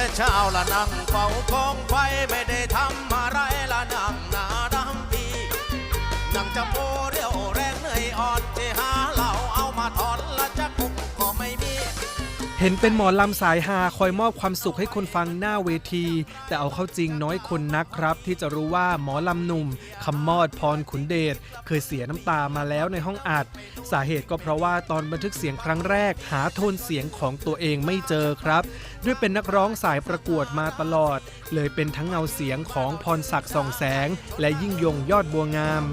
แต่เช้าละนั่งเฝ้ากองไฟไม่ได้ทำอะไรละนั่งหนาดำปีนั่งจะโมเรียว เห็นเป็นหมอลำสายฮาคอยมอบความสุขให้คนฟังหน้าเวที แต่เอาเข้าจริงน้อยคนนักครับ ที่จะรู้ว่าหมอลำหนุ่มคำมอดพรขุนเดชเคยเสียน้ำตามาแล้วในห้องอัด สาเหตุก็เพราะว่าตอนบันทึกเสียงครั้งแรก หาโทนเสียงของตัวเองไม่เจอครับ ด้วยเป็นนักร้องสายประกวดมาตลอด เลยเป็นทั้งเงาเสียงของพรศักดิ์ส่องแสง และยิ่งยงยอดบัวงาม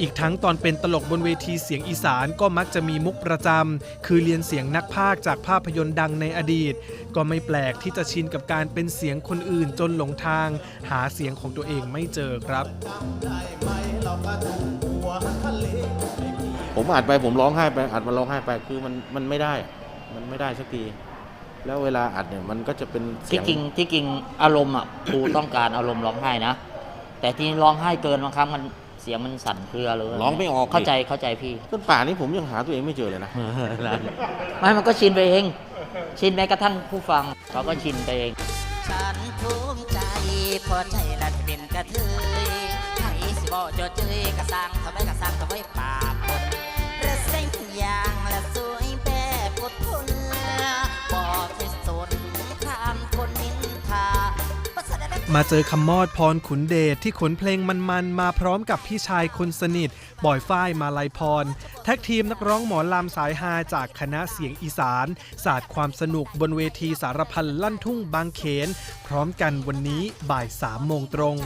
อีกทั้งตอนเป็นตลกบนเวทีเสียงอีสานก็มักจะมีมุกประจำคือเรียนเสียงนักพากย์จากภาพยนตร์ดังในอดีต ก็ไม่แปลกที่จะชินกับการเป็นเสียงคนอื่นจนหลงทาง หาเสียงของตัวเองไม่เจอครับ ผมอัดไปผมร้องไห้ไปอัดมาร้องไห้ไปคือมันมันไม่ได้อะมันไม่ได้สักทีแล้วเวลาอัดเนี่ยมันก็จะเป็นเสีที่ยงจริงที่จริงอารมณ์อะครูต้องการอารมณ์ร้องไห้นะแต่ที่ร้องไห้เกินบางครั้งมันเสียงมันสั่นเครือเลยร้องไม่ออกเข้าใจเข้าใจพี่จนป่านนี้ผมยังหาตัวเองไม่เจอเลยนะไม่มันก็ชินไปเองชินแม้กระทั่งผู้ฟังเขาก็ชินไปเองฉันภูมิใจพอใจละที่เป็นกระเทยใครสิบอกเจอเจยกระสังทำไมกระสังทำไมป่า มาเจอคำมอดพรขุนเดชที่ขนเพลงมันๆ มาพร้อมกับพี่ชายคนสนิทบอยฝ้ายมาลายพร แท็กทีมนักร้องหมอลำสายฮาจากคณะเสียงอีสาน ศาสตร์ความสนุกบนเวทีสารพันลั่นทุ่งบางเขน พร้อมกันวันนี้บ่ายสามโมงตรง